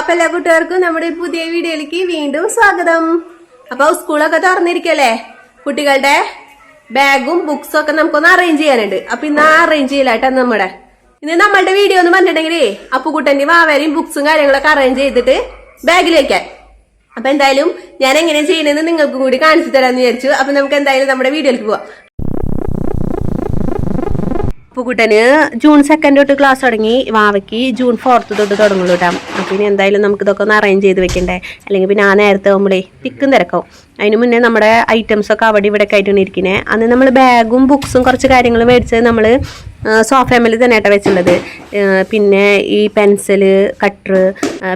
അപ്പൊ എല്ലാ കൂട്ടുകാർക്കും നമ്മുടെ പുതിയ വീഡിയോയിലേക്ക് വീണ്ടും സ്വാഗതം. അപ്പൊ സ്കൂളൊക്കെ തുറന്നിരിക്കല്ലേ? കുട്ടികളുടെ ബാഗും ബുക്സും ഒക്കെ നമുക്കൊന്ന് അറേഞ്ച് ചെയ്യാനുണ്ട്. അപ്പൊ ഇന്ന് അറേഞ്ച് ചെയ്യലാട്ടോ നമ്മുടെ. ഇന്ന് നമ്മളുടെ വീഡിയോ എന്ന് പറഞ്ഞിട്ടുണ്ടെങ്കിലേ അപ്പുകുട്ടന്റെ വാവരെയും ബുക്സും കാര്യങ്ങളൊക്കെ അറേഞ്ച് ചെയ്തിട്ട് ബാഗിൽ വെക്കാൻ അപ്പൊ എന്തായാലും ഞാൻ എങ്ങനെ ചെയ്യണമെന്ന് നിങ്ങൾക്കും കൂടി കാണിച്ചു തരാമെന്ന് വിചാരിച്ചു. അപ്പൊ നമുക്ക് എന്തായാലും നമ്മുടെ വീഡിയോയിലേക്ക് പോവാം. പൂക്കുട്ടന് ജൂൺ സെക്കൻഡ് തൊട്ട് ക്ലാസ് തുടങ്ങി വാവയ്ക്ക് ജൂൺ ഫോർത്ത് തൊട്ട് തുടങ്ങുള്ളൂ കേട്ടോ അപ്പം ഇനി എന്തായാലും നമുക്ക് ഇതൊക്കെ ഒന്ന് അറേഞ്ച് ചെയ്ത് വെക്കണ്ടേ? അല്ലെങ്കിൽ പിന്നെ ആ നേരത്തെ ആകുമ്പോഴേ തിക്കും തിരക്കും അതിന് മുന്നേ നമ്മുടെ ഐറ്റംസ് ഒക്കെ അവിടെ ഇവിടെ ഒക്കെ ആയിട്ടാണ് ഇരിക്കുന്നത് അന്ന് നമ്മൾ ബാഗും ബുക്സും കുറച്ച് കാര്യങ്ങൾ മേടിച്ചത് നമ്മൾ സോഫേമിൽ തന്നെ ആയിട്ട് വെച്ചുള്ളത് ഏഹ് പിന്നെ ഈ പെൻസിൽ കട്ടർ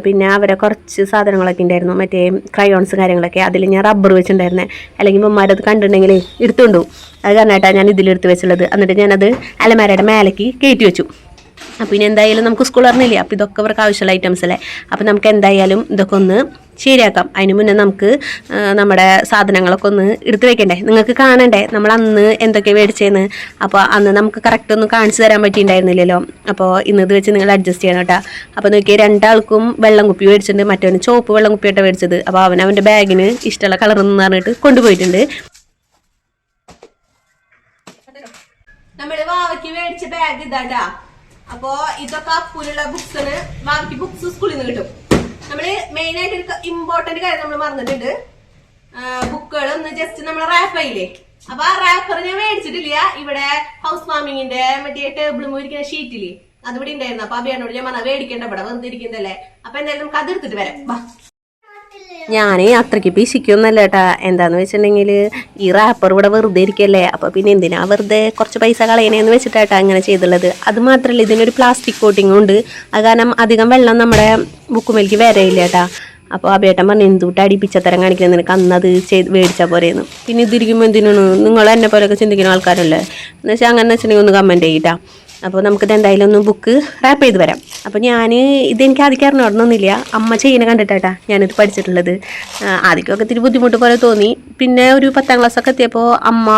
പിന്നെ അവരെ കുറച്ച് സാധനങ്ങളൊക്കെ ഉണ്ടായിരുന്നു മറ്റേ ക്രയോൺസ് കാര്യങ്ങളൊക്കെ. അതിൽ ഞാൻ റബ്ബർ വെച്ചിട്ടുണ്ടായിരുന്നേ. അല്ലെങ്കിൽ ഉമ്മമാരത് കണ്ടിട്ടുണ്ടെങ്കിൽ എടുത്തുകൊണ്ടു അത് കാരണമായിട്ടാണ് ഞാൻ ഇതിലെടുത്ത് വെച്ചുള്ളത് എന്നിട്ട് ഞാനത് അലമാരയുടെ മേലേക്ക് കയറ്റി വെച്ചു. ഇനി എന്തായാലും നമുക്ക് സ്കൂൾ അറിഞ്ഞില്ലേ? അപ്പോൾ ഇതൊക്കെ അവർക്ക് ആവശ്യമുള്ള ഐറ്റംസ് അല്ലേ? അപ്പോൾ നമുക്ക് എന്തായാലും ഇതൊക്കെ ഒന്ന് ശരിയാക്കാം. അതിന് മുന്നേ നമുക്ക് നമ്മുടെ സാധനങ്ങളൊക്കെ ഒന്ന് എടുത്തു വെക്കണ്ടേ? നിങ്ങൾക്ക് കാണണ്ടേ? നമ്മൾ അന്ന് എന്തൊക്കെ മേടിച്ചേന്ന്? അപ്പോൾ അന്ന് നമുക്ക് കറക്റ്റ് ഒന്ന് കാണിച്ചു തരാൻ പറ്റിയിട്ടുണ്ടായിരുന്നില്ലല്ലോ. അപ്പോൾ ഇന്ന് ഇത് വെച്ച് നിങ്ങൾ അഡ്ജസ്റ്റ് ചെയ്യണം കേട്ടോ. അപ്പോൾ നോക്കിയാൽ രണ്ടാൾക്കും വെള്ളം കുപ്പി മേടിച്ചിട്ടുണ്ട്. മറ്റവന് ചോപ്പ് വെള്ളം കുപ്പിയായിട്ട് മേടിച്ചത്. അപ്പോൾ അവൻ അവന്റെ ബാഗിന് ഇഷ്ടമുള്ള കളർ എന്ന് പറഞ്ഞിട്ട് കൊണ്ടുപോയിട്ടുണ്ട്. നമ്മുടെ വാവയ്ക്ക് മേടിച്ച ബാഗ് ഇതാണ്ടാ അപ്പോ ഇതൊക്കെ സ്കൂളിലുള്ള ബുക്സിന് ബാക്കി ബുക്സ് സ്കൂളിൽ നിന്ന് കിട്ടും. നമ്മൾ മെയിൻ ആയിട്ട് ഒരു ഇമ്പോർട്ടന്റ് കാര്യം നമ്മൾ മറന്നിട്ടുണ്ട്. ബുക്കുകൾ ഒന്ന് ജസ്റ്റ് നമ്മൾ റാഫ് ആയില്ലേ അപ്പൊ ആ റാപ്പർ ഞാൻ മേടിച്ചിട്ടില്ല. ഇവിടെ ഹൗസ് വാമിങ്ങിന്റെ മറ്റേ ടേബിളും ഇരിക്കുന്ന ഷീറ്റിൽ അതിവിടെ ഉണ്ടായിരുന്നു. അപ്പൊ അഭിയാനോട് ഞാൻ മേടിക്കേണ്ട ഇവിടെ വന്നിരിക്കുന്നതല്ലേ അപ്പൊ എന്തായാലും നമുക്ക് അത് എടുത്തിട്ട് വരാം. ഞാൻ അത്രയ്ക്ക് പിശിക്കൊന്നല്ല കേട്ടാ എന്താന്ന് വെച്ചിട്ടുണ്ടെങ്കിൽ ഈ റാപ്പർ ഇവിടെ വെറുതെ ഇരിക്കല്ലേ? അപ്പോൾ പിന്നെ എന്തിനാ വെറുതെ കുറച്ച് പൈസ കളയണേന്ന് വെച്ചിട്ടാട്ടാ അങ്ങനെ ചെയ്തുള്ളത്. അത് മാത്രമല്ല ഇതിനൊരു പ്ലാസ്റ്റിക് കോട്ടിംഗ് ഉണ്ട്. അത് കാരണം അധികം വെള്ളം നമ്മുടെ ബുക്കുമേലേക്ക് വരയില്ല കേട്ടാ അപ്പോൾ ആ ബേട്ടൻ പറഞ്ഞു എന്തുട്ട് അടിപ്പിച്ചത്തരം കാണിക്കുന്നത് നിനക്ക് അന്ന് അത് ചെയ്ത് മേടിച്ചാൽ പോരെയെന്ന് പിന്നെ ഇതിരിക്കുമ്പോൾ എന്തിനാണ്? നിങ്ങൾ എന്നെ പോലെയൊക്കെ ചിന്തിക്കുന്ന ആൾക്കാരല്ലേ? എന്ന് വെച്ചാൽ അങ്ങനെ വെച്ചിട്ടുണ്ടെങ്കിൽ ഒന്ന് കമന്റ് ചെയ്യിട്ടാ അപ്പോൾ നമുക്കിത് എന്തായാലും ഒന്ന് ബുക്ക് റാപ്പ് ചെയ്ത് വരാം. അപ്പോൾ ഞാൻ ഇതെനിക്ക് ആദ്യം അറിഞ്ഞോടണമെന്നില്ല അമ്മ ചെയ്യുന്ന കണ്ടിട്ടാട്ടാ ഞാനിത് പഠിച്ചിട്ടുള്ളത്. ആദ്യമൊക്കെ ഇത്തിരി ബുദ്ധിമുട്ട് പോലെ തോന്നി. പിന്നെ ഒരു പത്താം ക്ലാസ് ഒക്കെ എത്തിയപ്പോൾ അമ്മ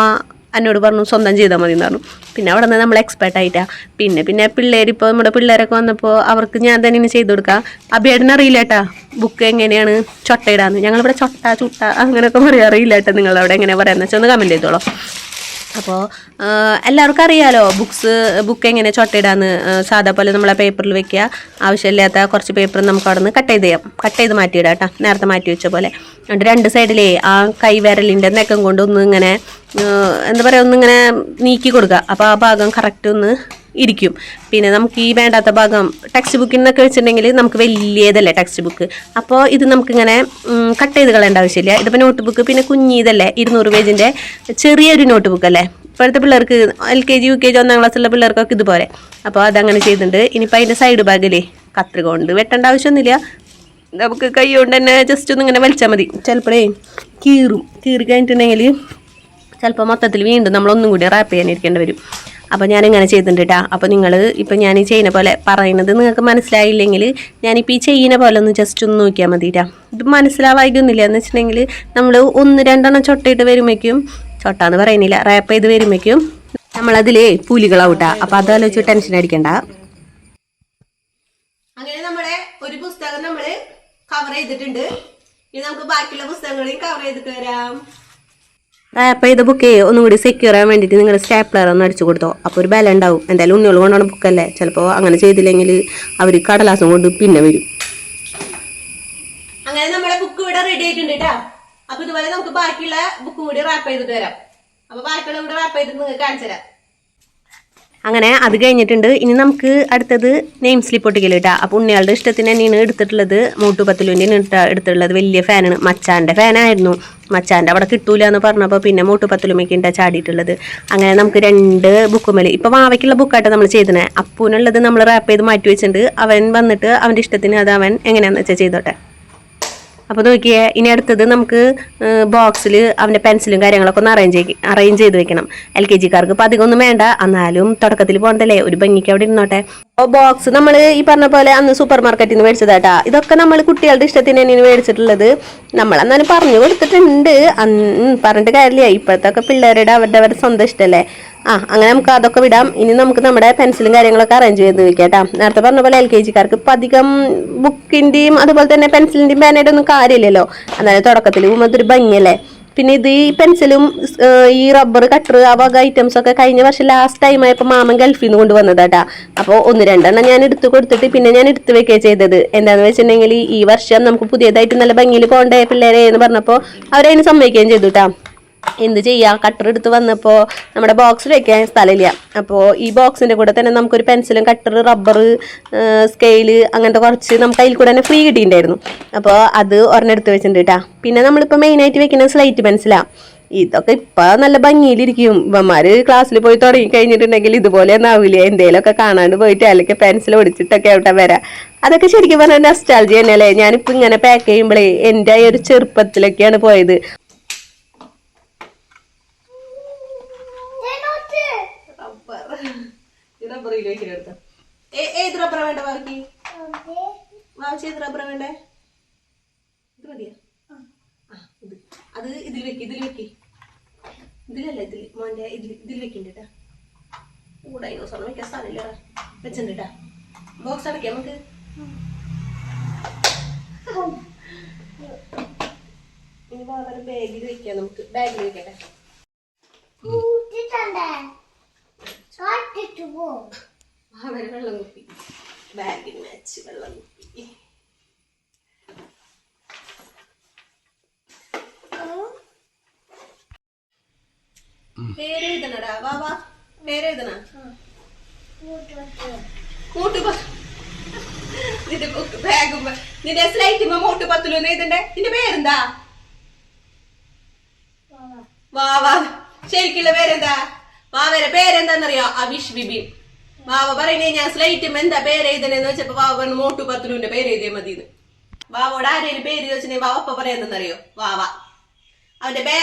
എന്നോട് പറഞ്ഞു സ്വന്തം ചെയ്താൽ മതി എന്ന് പറഞ്ഞു. പിന്നെ അവിടെ നിന്ന് നമ്മൾ എക്സ്പേർട്ട് ആയിട്ടാ. പിന്നെ പിന്നെ പിള്ളേർ ഇപ്പോൾ നമ്മുടെ പിള്ളേരൊക്കെ വന്നപ്പോൾ അവർക്ക് ഞാൻ തന്നെ ചെയ്ത് കൊടുക്കാം. അഭിയേട്ടന് അറിയില്ല കേട്ടാ ബുക്ക് എങ്ങനെയാണ്? ചൊട്ടയിടാന്ന്. ഞങ്ങളിവിടെ ചൊട്ട ചുട്ട അങ്ങനെയൊക്കെ പറയാം അറിയില്ല കേട്ടോ നിങ്ങളവിടെ എങ്ങനെയാണ് പറയാമെന്ന് വെച്ചാൽ ഒന്ന് കമന്റ് ചെയ്തോളൂ. അപ്പോൾ എല്ലാവർക്കും അറിയാലോ ബുക്സ് ബുക്ക് എങ്ങനെ ചൊട്ടയിടാന്ന് സാധാ പോലെ നമ്മളെ പേപ്പറിൽ വെക്കുക. ആവശ്യമില്ലാത്ത കുറച്ച് പേപ്പർ നമുക്ക് അവിടെ നിന്ന് കട്ട് ചെയ്ത് ചെയ്യാം. കട്ട് ചെയ്ത് മാറ്റിയിടാം കേട്ടോ നേരത്തെ മാറ്റി വെച്ച പോലെ. എന്നിട്ട് രണ്ട് സൈഡിലേ ആ കൈ വിരലിന്റെ നെക്കം കൊണ്ട് ഒന്ന് ഇങ്ങനെ എന്താ പറയുക ഒന്നിങ്ങനെ നീക്കി കൊടുക്കുക. അപ്പോൾ ആ ഭാഗം കറക്റ്റ് ഒന്ന് ഇരിക്കും. പിന്നെ നമുക്ക് ഈ വേണ്ടാത്ത ഭാഗം ടെക്സ്റ്റ് ബുക്കിൽ നിന്നൊക്കെ വെച്ചിട്ടുണ്ടെങ്കിൽ നമുക്ക് വലിയതല്ലേ ടെക്സ്റ്റ് ബുക്ക് അപ്പോൾ ഇത് നമുക്കിങ്ങനെ കട്ട് ചെയ്ത് കളയേണ്ട ആവശ്യമില്ല. ഇതിപ്പോൾ നോട്ട് ബുക്ക് പിന്നെ കുഞ്ഞിതല്ലേ ഇരുന്നൂറ് പേജിന്റെ ചെറിയൊരു നോട്ട് ബുക്ക് അല്ലേ? ഇപ്പോഴത്തെ പിള്ളേർക്ക് L K G U K G ഒന്നാം ക്ലാസ്സിലുള്ള പിള്ളേർക്കൊക്കെ ഇതുപോലെ. അപ്പോൾ അതങ്ങനെ ചെയ്തിട്ടുണ്ട്. ഇനിയിപ്പോൾ അതിന്റെ സൈഡ് ബാഗിലേ കത്രിക കൊണ്ട് വെട്ടേണ്ട ആവശ്യമൊന്നുമില്ല. നമുക്ക് കൈ കൊണ്ട് തന്നെ ജസ്റ്റ് ഒന്ന് ഇങ്ങനെ വലിച്ചാൽ മതി. ചിലപ്പോഴേ കീറും. കീറി കഴിഞ്ഞിട്ടുണ്ടെങ്കിൽ ചിലപ്പോൾ മൊത്തത്തിൽ വീണ്ടും നമ്മളൊന്നും കൂടി റാപ്പ് ചെയ്യാനിരിക്കേണ്ടി വരും. അപ്പോൾ ഞാനിങ്ങനെ ചെയ്തിട്ടുണ്ട്. കേട്ടോ അപ്പോൾ നിങ്ങൾ ഇപ്പോൾ ഞാൻ ഈ ചെയ്യുന്ന പോലെ പറയുന്നത് നിങ്ങൾക്ക് മനസ്സിലായില്ലെങ്കിൽ ഞാനിപ്പോൾ ഈ ചെയ്യുന്ന പോലെ ഒന്ന് ജസ്റ്റ് ഒന്ന് നോക്കിയാൽ മതി കേട്ടോ ഇത് മനസ്സിലാവായിക്കൊന്നുമില്ല എന്ന് വെച്ചിട്ടുണ്ടെങ്കിൽ നമ്മൾ ഒന്ന് രണ്ടെണ്ണം ചൊട്ടയിട്ട് വരുമ്പോഴേക്കും ചൊട്ടാന്ന് പറയുന്നില്ല റാപ്പ് ചെയ്ത് വരുമ്പോഴേക്കും നമ്മളതിലേ പുലികളാവൂട്ടാ. അപ്പോൾ അതാലോചിച്ച് ടെൻഷൻ അടിക്കണ്ട. അങ്ങനെ നമ്മുടെ ഒരു പുസ്തകം നമ്മൾ കവർ ചെയ്തിട്ടുണ്ട്. ഇനി നമുക്ക് ബാക്കിയുള്ള പുസ്തകങ്ങളെയും കവർ ചെയ്തിട്ട് വരാം. റാപ്പ് ഇത് ബുക്ക് ഒന്നും കൂടി സെക്യൂർ ആവാൻ വേണ്ടിയിട്ട് നിങ്ങളുടെ സ്റ്റാപ്ലർ ഒന്ന് അടിച്ചു കൊടുത്തോ. അപ്പോൾ ഒരു ബല ഉണ്ടാവും. എന്തായാലും ഉണ്ണികൾ കൊണ്ടാണ് ബുക്കല്ലേ ചിലപ്പോൾ അങ്ങനെ ചെയ്തില്ലെങ്കിൽ അവർ കടലാസം കൊണ്ട് പിന്നെ വരും. അങ്ങനെ നമ്മുടെ ബുക്ക് ഇവിടെ റെഡി ആയിട്ടുണ്ട് കേട്ടോ അപ്പൊ ഇതുപോലെ നമുക്ക് ബാക്കിയുള്ള ബുക്കും കൂടി റാപ്പ് ചെയ്തിട്ട് വരാം. അപ്പൊ ബാക്കിയുള്ള കൂടി റാപ്പ് ചെയ്തിട്ട് നിങ്ങൾക്ക് കാണിച്ചു തരാം. അങ്ങനെ അത് കഴിഞ്ഞിട്ടുണ്ട്. ഇനി നമുക്ക് അടുത്തത് നെയിം സ്ലിപ്പ് ഒട്ടിക്കൽ കേട്ടോ അപ്പോൾ ഉണ്ണിയാളുടെ ഇഷ്ടത്തിന് തന്നെയാണ് എടുത്തിട്ടുള്ളത്. മൂട്ടു പത്തിലുവിന്റെ എടുത്തിട്ടുള്ളത്. വലിയ ഫാനാണ് മച്ചാന്റെ ഫാനായിരുന്നു മച്ചാന്റെ അവിടെ കിട്ടൂല എന്ന് പറഞ്ഞപ്പോൾ പിന്നെ മൂട്ടു പത്തിലുമയ്ക്ക് ചാടിയിട്ടുള്ളത്. അങ്ങനെ നമുക്ക് രണ്ട് ബുക്കുമേൽ ഇപ്പോൾ വാവയ്ക്കുള്ള ബുക്കായിട്ട് നമ്മൾ ചെയ്തിനെ അപ്പൂനുള്ളത് നമ്മൾ റാപ്പ് ചെയ്ത് മാറ്റി വെച്ചിട്ടുണ്ട്. അവൻ വന്നിട്ട് അവന്റെ ഇഷ്ടത്തിന് അത് അവൻ എങ്ങനെയാണെന്ന് വെച്ചാൽ ചെയ്തോട്ടെ. അപ്പോൾ നോക്കിയേ ഇനി അടുത്തത് നമുക്ക് ബോക്സിൽ അവന്റെ പെൻസിലും കാര്യങ്ങളൊക്കെ ഒന്ന് അറേഞ്ച് അറേഞ്ച് ചെയ്ത് വെക്കണം. എൽ കെ ജിക്കാർക്ക് ഇപ്പം അധികം ഒന്നും വേണ്ട. എന്നാലും തുടക്കത്തിൽ പോകണ്ടല്ലേ ഒരു ഭംഗിക്ക് അവിടെ ഇരുന്നോട്ടെ. ബോക്സ് നമ്മൾ ഈ പറഞ്ഞ പോലെ അന്ന് സൂപ്പർ മാർക്കറ്റിൽ നിന്ന് മേടിച്ചതാട്ടാ. ഇതൊക്കെ നമ്മൾ കുട്ടികളുടെ ഇഷ്ടത്തിന് തന്നെയാണ് മേടിച്ചിട്ടുള്ളത്. നമ്മൾ എന്നാലും പറഞ്ഞു കൊടുത്തിട്ടുണ്ട്. പറഞ്ഞിട്ട് കാര്യമില്ല. ഇപ്പോഴത്തെ ഒക്കെ പിള്ളേരുടെ അവരുടെ അവരുടെ സ്വന്തം ഇഷ്ടമല്ലേ ആ അങ്ങനെ നമുക്ക് അതൊക്കെ വിടാം. ഇനി നമുക്ക് നമ്മുടെ പെൻസിലും കാര്യങ്ങളൊക്കെ അറേഞ്ച് ചെയ്ത് വെക്കാം കേട്ടോ നേരത്തെ പറഞ്ഞ പോലെ എൽ കെ ജിക്കാർക്ക് ഇപ്പം അധികം ബുക്കിന്റെയും അതുപോലെ തന്നെ പെൻസിലിന്റെയും പേനയുടെ ഒന്നും കാര്യമില്ലല്ലോ. എന്നാലും തുടക്കത്തിൽ പോകുമ്പോൾ അതൊരു ഭംഗിയല്ലേ? പിന്നെ ഇത് ഈ പെൻസിലും ഈ റബ്ബർ കട്ടർ ആ വക ഐറ്റംസ് ഒക്കെ കഴിഞ്ഞ വർഷം ലാസ്റ്റ് ടൈം ആയപ്പോൾ മാമൻ ഗൾഫിൽ നിന്ന് കൊണ്ടുവന്നതാട്ടാ. അപ്പോൾ ഒന്ന് രണ്ടെണ്ണം ഞാൻ എടുത്തു കൊടുത്തിട്ട് പിന്നെ ഞാൻ എടുത്തു വെക്കുകയാണ് ചെയ്തത്. എന്താന്ന് വെച്ചിട്ടുണ്ടെങ്കിൽ ഈ വർഷം നമുക്ക് പുതിയതായിട്ട് നല്ല ഭംഗിയിൽ പോകണ്ടേ പിള്ളേരെ എന്ന് പറഞ്ഞപ്പോൾ അവരതിന് സമ്മതിക്കുകയും ചെയ്തു കേട്ടാ എന്ത് ചെയ്യാം? കട്ടർ എടുത്ത് വന്നപ്പോൾ നമ്മുടെ ബോക്സിൽ വെക്കാൻ സ്ഥലമില്ല. അപ്പോൾ ഈ ബോക്സിന്റെ കൂടെ തന്നെ നമുക്കൊരു പെൻസിലും കട്ടർ റബ്ബർ സ്കെയിൽ അങ്ങനത്തെ കുറച്ച് നമുക്ക് അതിൽ കൂടെ തന്നെ ഫ്രീ കിട്ടിയിട്ടുണ്ടായിരുന്നു. അപ്പോൾ അത് ഒരെണ്ണെടുത്ത് വെച്ചിട്ടുണ്ട് കേട്ടാ പിന്നെ നമ്മളിപ്പോൾ മെയിനായിട്ട് വെക്കുന്നത് സ്ലൈറ്റ് പെൻസിലാണ് ഇതൊക്കെ ഇപ്പൊ നല്ല ഭംഗിയിലിരിക്കും. ഇവന്മാര് ക്ലാസ്സിൽ പോയി തുടങ്ങി കഴിഞ്ഞിട്ടുണ്ടെങ്കിൽ ഇതുപോലെ ഒന്നും ആവില്ല എന്തേലൊക്കെ കാണാണ്ട് പോയിട്ട് അല്ലെങ്കിൽ പെൻസിൽ ഒടിച്ചിട്ടൊക്കെ അവിടെ വരാം? അതൊക്കെ ശരിക്കും പറഞ്ഞാൽ നസ്റ്റാൾജി തന്നെയല്ലേ? ഞാനിപ്പോ ഇങ്ങനെ പാക്ക് ചെയ്യുമ്പോഴേ എന്റെ ഒരു ചെറുപ്പത്തിലൊക്കെയാണ് പോയത് റബ്ബർ ഈ റബ്ബറിലേക്ക് എടുത്ത ഏത് റബ്ബറാ വേണ്ട ബാക്കി വാവിച്ച് ഏത് റബ്ബറാ വേണ്ടേ? ഇത് മതിയാ? അത് ഇതിൽ വെക്ക് ഇതിൽ വെക്ക്. ഇതിലല്ല ഇതിൽ. മോന്റെ ഇതിൽ ഇതിൽ വെക്കണ്ട കൂടെ ദിവസം വെക്കാൻ സ്ഥലമില്ല വെച്ചിട്ടുണ്ട് കേട്ടാ. ബോക്സ് അടയ്ക്കാം നമുക്ക്. ഇനി വേറെ ബാഗിൽ വെക്കാം നമുക്ക്. ബാഗിൽ വെക്കട്ടെ അവർ വെള്ളം കുപ്പി. ബാഗിൽ വെച്ച് വെള്ളം കുപ്പി. പേര് എഴുതണടാ. വാ വാ. പേര് എഴുതണ? മൂട്ട് പ- നിന്റെ ബാഗും നിന്റെ സ്ലൈറ്റുമ്പോ മൂട്ട് പത്തിലൊന്നും എഴുതണ്ടേ? നിന്റെ പേരെന്താ? വാ വാ. ശരിക്കുള്ള പേരെന്താ? വാവയുടെ പേരെന്താന്നറിയോ? അവിഷ് ബിബിൻ വാവ പറയുന്നേ ഞാൻ സ്ലൈറ്റും എന്താ പേര് എഴുതണേന്ന് വെച്ചപ്പോ വാവ പറഞ്ഞു മോട്ടു പത്തുലുവിന്റെ പേര് എഴുതിയ മതിന്ന്. വാവോട് ആരെയും പേര് ചോദിച്ചിട്ടുണ്ടെങ്കിൽ വാവ പറയാന്നറിയോ വാവ. അവന്റെ ബേ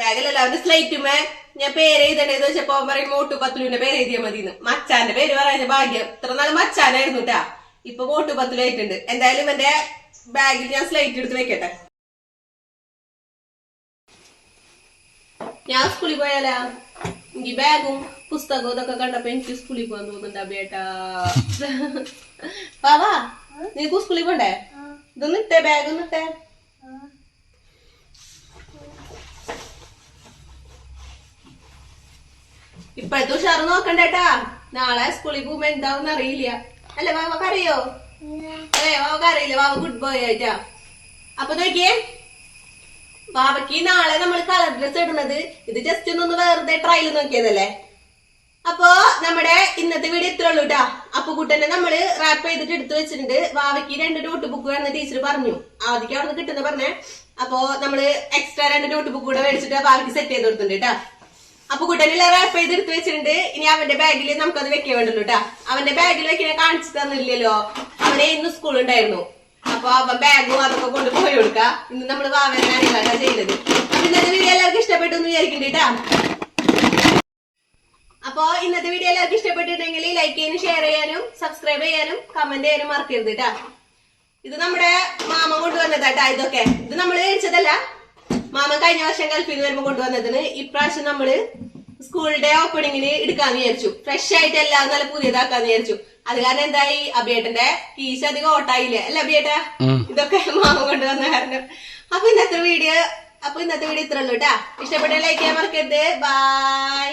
ബാഗിലല്ല അവന്റെ സ്ലൈറ്റുമേ ഞാൻ പേര് എഴുതണേന്ന് വെച്ചപ്പോ അവൻ പറയും മോട്ടു പത്തുലുവിന്റെ പേര് എഴുതിയ മതിന്ന്. മച്ചാന്റെ പേര് പറയാൻ ഭാഗ്യം. ഇത്ര നാൾ മച്ചാനായിരുന്നു കേട്ടാ ഇപ്പൊ മോട്ടു പത്തുലായിട്ടുണ്ട് എന്തായാലും എന്റെ ബാഗിൽ ഞാൻ സ്ലൈറ്റ് എടുത്ത് വെക്കട്ടെ. ഞാൻ സ്കൂളിൽ പോയാലാ? എനിക്ക് ബാഗും പുസ്തകവും ഇതൊക്കെ കണ്ടപ്പോ എനിക്ക് സ്കൂളിൽ പോകാൻ തോന്നുന്നുണ്ട് അബേട്ടാ വാവാ നിനക്ക് സ്കൂളിൽ പോണ്ടേ? ഇതൊന്ന് ഇട്ടേ ബാഗ് ഒന്ന് ഇട്ടേ. ഇപ്പോഴത്തെ ഉഷാറ് നോക്കണ്ടേട്ടാ നാളെ സ്കൂളിൽ പോകുമ്പോ എന്താവും അറിയില്ല. അല്ലേ വാവക്ക് അറിയോ അല്ലേ വാവക്ക് അറിയില്ല വാവ ഗുഡ് ബോയ് ആയിട്ടാ. അപ്പൊ നോക്കിയേ. ബാബയ്ക്ക് നാളെ നമ്മൾ കളർ ഡ്രസ് ഇടുന്നത്. ഇത് ജസ്റ്റ് ഒന്ന് വെറുതെ ട്രയൽ നോക്കിയതല്ലേ? അപ്പോ നമ്മുടെ ഇന്നത്തെ വീഡിയോ ഇത്രേ ഉള്ളൂ കേട്ടാ അപ്പൊ കൂട്ടന്നെ നമ്മൾ റാപ്പ് ചെയ്തിട്ട് എടുത്തു വെച്ചിട്ടുണ്ട്. ബാബയ്ക്ക് രണ്ട് നോട്ട് ബുക്ക് വേണമെന്ന് ടീച്ചർ പറഞ്ഞു. ആദ്യം അവിടെ കിട്ടുന്ന പറഞ്ഞേ. അപ്പോ നമ്മൾ എക്സ്ട്രാ രണ്ട് നോട്ട് ബുക്ക് കൂടെ മേടിച്ചിട്ട് ബാബയ്ക്ക് സെറ്റ് ചെയ്ത് കൊടുത്തിട്ടുണ്ട് കേട്ടാ അപ്പൊ കുട്ടനെല്ലാം റാപ്പ് ചെയ്ത് എടുത്തു വെച്ചിട്ടുണ്ട്. ഇനി അവന്റെ ബാഗിൽ നമുക്കത് വെക്കാൻ വേണ്ടല്ലോ കേട്ടാ അവന്റെ ബാഗിൽ വെക്കാൻ കാണിച്ചു തന്നില്ലല്ലോ. അവനെ ഇന്ന് സ്കൂൾ ഉണ്ടായിരുന്നു. അപ്പൊ അവൻ ബാഗും അതൊക്കെ കൊണ്ട് പോയി കൊടുക്ക. ഇന്ന് നമ്മൾ വാവനാണ് ചെയ്തത് അപ്പൊ ഇന്നത്തെ വീഡിയോ എല്ലാവർക്കും ഇഷ്ടപ്പെട്ടു എന്ന് അപ്പോ അപ്പൊ ഇന്നത്തെ വീഡിയോ എല്ലാവർക്കും ഇഷ്ടപ്പെട്ടിട്ടുണ്ടെങ്കിൽ ലൈക്ക് ചെയ്യാനും ഷെയർ ചെയ്യാനും സബ്സ്ക്രൈബ് ചെയ്യാനും കമന്റ് ചെയ്യാനും മറക്കരുത് കേട്ടാ ഇത് നമ്മുടെ മാമ കൊണ്ടുവന്നതാട്ടാ ഇതൊക്കെ. ഇത് നമ്മൾ മേടിച്ചതല്ല. മാമ കഴിഞ്ഞ വർഷം ഗൾഫിൽ നിന്ന് വരുമ്പോ കൊണ്ടുവന്നതിന് ഇപ്രാവശ്യം നമ്മൾ സ്കൂളിന്റെ ഓപ്പണിങ്ങിന് എടുക്കാന്ന് വിചാരിച്ചു. ഫ്രഷ് ആയിട്ട് എല്ലാം നല്ല പുതിയതാക്കാന്ന് വിചാരിച്ചു. അത് കാരണം എന്തായി? അബിയേട്ടന്റെ കീശ അധികം ഓട്ടായില്ലേ? അല്ലെ അബിയേട്ട? ഇതൊക്കെ മാമ കൊണ്ടുവന്ന കാരണം. അപ്പൊ ഇന്നത്തെ വീഡിയോ അപ്പൊ ഇന്നത്തെ വീഡിയോ ഇത്രയുള്ളൂ കേട്ടാ. ഇഷ്ടപ്പെട്ട ലൈക്ക് ചെയ്യാൻ മറക്കരുത്. ബൈ